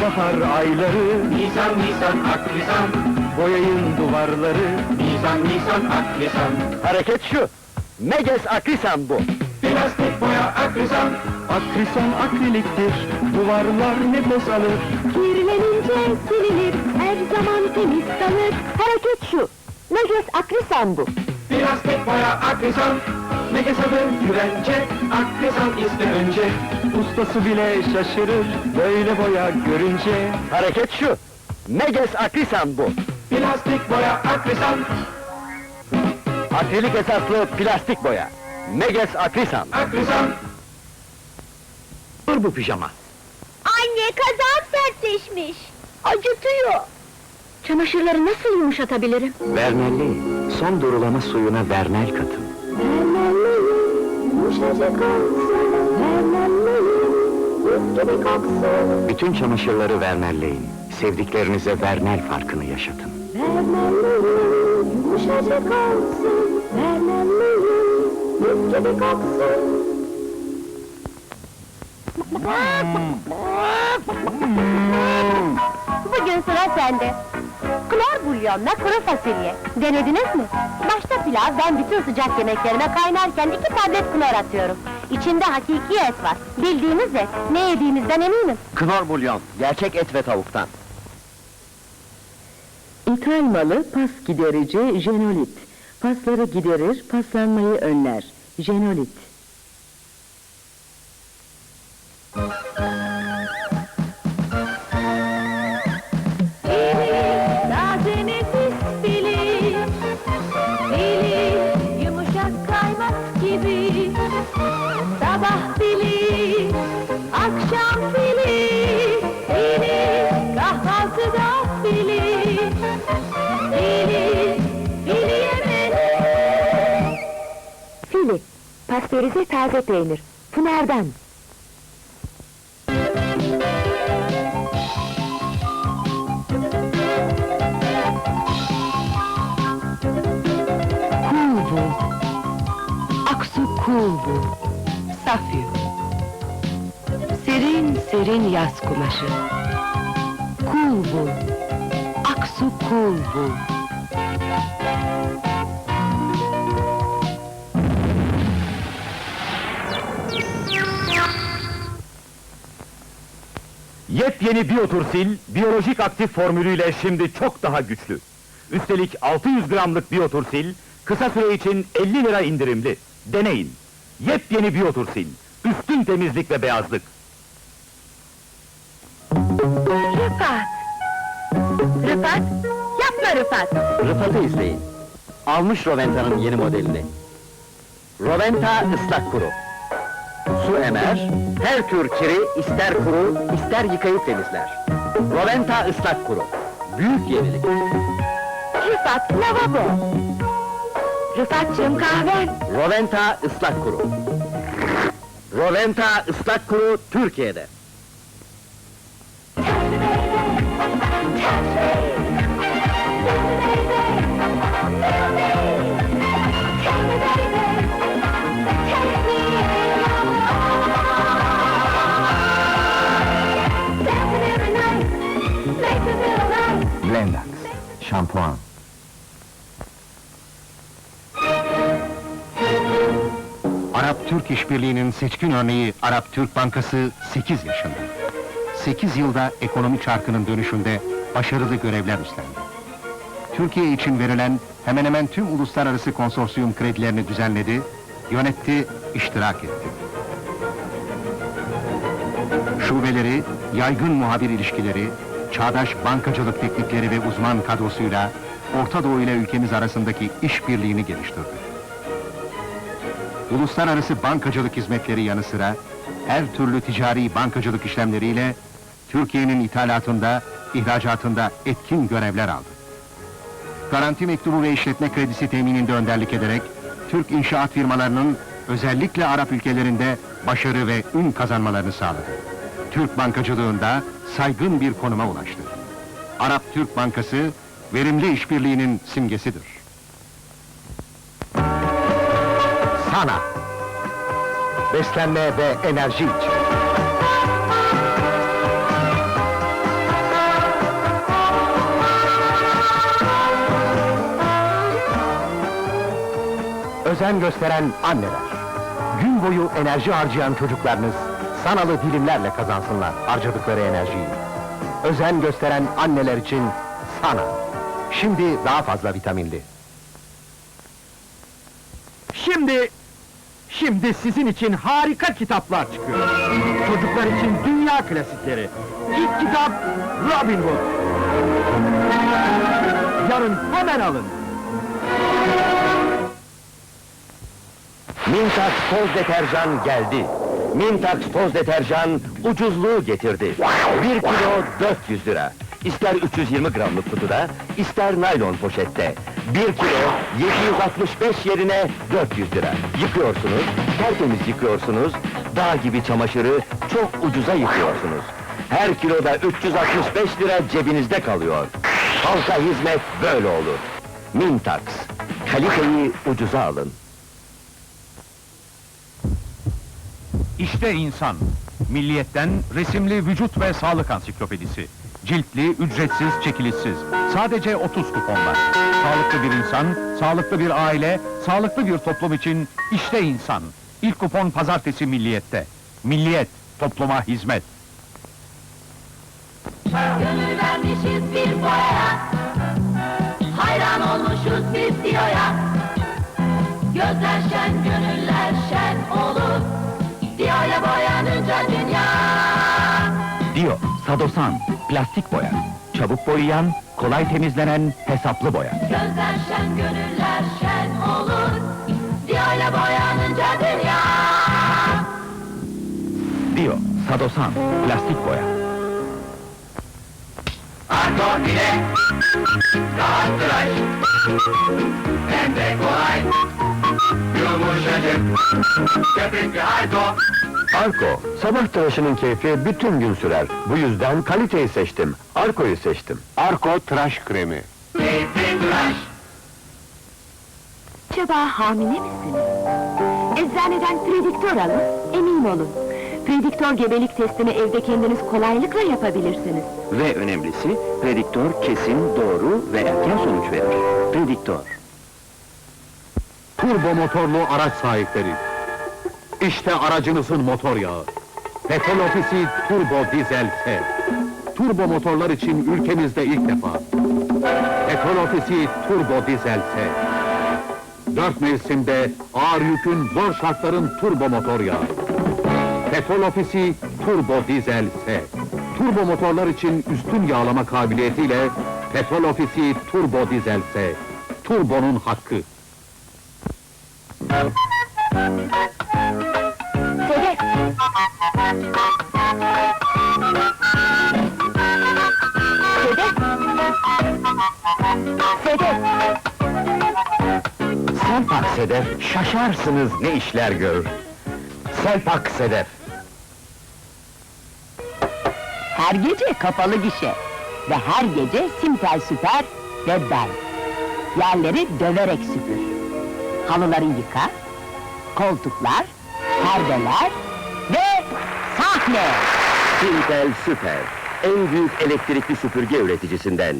bahar ayları Nisan Nisan Aklisan Boyayın duvarları Nisan Nisan Aklisan Hareket şu! Meges Akrisan bu! Plastik boya Aklisan Akrisan akriliktir, duvarlar nefes alır. Kirlenince silinir, her zaman temiz kalır. Hareket şu, Nages Akrisan bu. Plastik boya Aklisan Meges adı güvence Aklisan iste önce Ustası bile şaşırır, böyle boya görünce. Hareket şu! Meges Akrisan bu! Plastik boya Aklisan Akrilik esaslı plastik boya. Meges Akrisan. Aklisan Dur bu pijama. Anne, kazağım sertleşmiş. Acıtıyor. Çamaşırları nasıl yumuşatabilirim? Vernelli, son durulama suyuna vernel katın. Bütün çamaşırları vernelleyin. Sevdiklerinize vernel farkını yaşatın. Bugün sıra sende. Klor bulyonla kuru fasulye. Denediniz mi? Başta pilav, ben bütün sıcak yemeklerime kaynarken iki tablet klor atıyorum. İçinde hakiki et var. Bildiğiniz et. Ne yediğinizden eminim. Knor bulyon, gerçek et ve tavuktan. İthal malı pas giderici jenolit. Pasları giderir, paslanmayı önler. Jenolit. Pastörize taze peynir Pınar'dan Kul bu. Aksu kul bu. Serin serin yaz kumaşı. Kul bu. Aksu kul bu. Yepyeni Biotursil, biyolojik aktif formülüyle şimdi çok daha güçlü. Üstelik 600 gramlık Biotursil, kısa süre için 50 lira indirimli. Deneyin. Yepyeni Biotursil, üstün temizlik ve beyazlık. Rıfat Rıfat Yapma Rıfat Rıfat'ı izleyin. Almış Roventa'nın yeni modelini. Roventa ıslak kuru. Su emer, her tür kiri ister kuru, ister yıkayıp temizler. Roventa ıslak kuru. Büyük yenilik. Rıfat lavabo Rıfat'cığım kahven Roventa ıslak kuru. Roventa ıslak kuru Türkiye'de. Arap-Türk işbirliğinin seçkin örneği Arap-Türk Bankası 8 yaşında. 8 yılda ekonomi çarkının dönüşünde başarılı görevler üstlendi. Türkiye için verilen hemen hemen tüm uluslararası konsorsiyum kredilerini düzenledi, yönetti, iştirak etti. Şubeleri, yaygın muhabir ilişkileri, çağdaş bankacılık teknikleri ve uzman kadrosuyla Orta Doğu ile ülkemiz arasındaki işbirliğini geliştirdi. Uluslararası bankacılık hizmetleri yanı sıra her türlü ticari bankacılık işlemleriyle Türkiye'nin ithalatında, ihracatında etkin görevler aldı. Garanti mektubu ve işletme kredisi temininde önderlik ederek Türk inşaat firmalarının özellikle Arap ülkelerinde başarı ve ün kazanmalarını sağladı. Türk bankacılığında saygın bir konuma ulaştı. Arap-Türk Bankası verimli işbirliğinin simgesidir. Lahana. Beslenme ve enerji için. Özen gösteren anneler. Gün boyu enerji harcayan çocuklarınız sanalı dilimlerle kazansınlar harcadıkları enerjiyi. Özen gösteren anneler için sana. Şimdi daha fazla vitamindi. Şimdi şimdi sizin için harika kitaplar çıkıyor. Çocuklar için dünya klasikleri. İlk kitap Robin Hood. Yarın hemen alın. Mintax toz deterjan geldi. Mintax toz deterjan ucuzluğu getirdi. 1 kilo 400 lira. İster 320 gramlık kutuda, ister naylon poşette. 1 kilo 765 yerine 400 lira. Yıkıyorsunuz, tertemiz yıkıyorsunuz, dağ gibi çamaşırı çok ucuza yıkıyorsunuz. Her kiloda 365 lira cebinizde kalıyor. Halka hizmet böyle olur. Mintax, kaliteyi ucuza alın. İşte insan. Milliyetten resimli vücut ve sağlık ansiklopedisi. Ciltli, ücretsiz, çekilişsiz. Sadece 30 kuponla. Sağlıklı bir insan, sağlıklı bir aile, sağlıklı bir toplum için işte insan. İlk kupon pazartesi Milliyet'te. Milliyet, topluma hizmet. Gönül vermişiz bir boyaya Hayran olmuşuz biz diyoya Gözler şen, gönüller şen olur Diyoya boyanınca dünya Dio, Sadosan, plastik boya. Çabuk boyayan, kolay temizlenen, hesaplı boya. Gözler şen, gönüller şen olur Diyoya boyanınca dünya Dio, Sadosan, plastik boya. Arto ile rahat tıraş. Hem de kolay. Yumuşacık. Köpüklü Arto. Arko, sabah tıraşının keyfi bütün gün sürer. Bu yüzden kaliteyi seçtim. Arko'yu seçtim. Arko tıraş kremi. Acaba hamile misiniz? Eczaneden prediktör alın, emin olun. Prediktör gebelik testini evde kendiniz kolaylıkla yapabilirsiniz. Ve önemlisi, prediktör kesin, doğru ve erken sonuç verir. Prediktör. Turbo motorlu araç sahipleri. İşte aracınızın motor yağı. Petrol Ofisi Turbo Dizel S. Turbo motorlar için ülkemizde ilk defa. Petrol Ofisi Turbo Dizel S. Dört mevsimde ağır yükün, zor şartların turbo motor yağı. Petrol Ofisi Turbo Dizel S. Turbo motorlar için üstün yağlama kabiliyetiyle Petrol Ofisi Turbo Dizel S. Turbonun hakkı. Sedef! Sedef! Selpak Sedef, şaşarsınız ne işler görür. Selpak Sedef. Her gece kapalı gişe. Ve her gece Simtel Süper ve ben. Yerleri döverek süpür. Halıları yıka, koltuklar, perdeler sahne. Sintel Süper, en büyük elektrikli süpürge üreticisinden.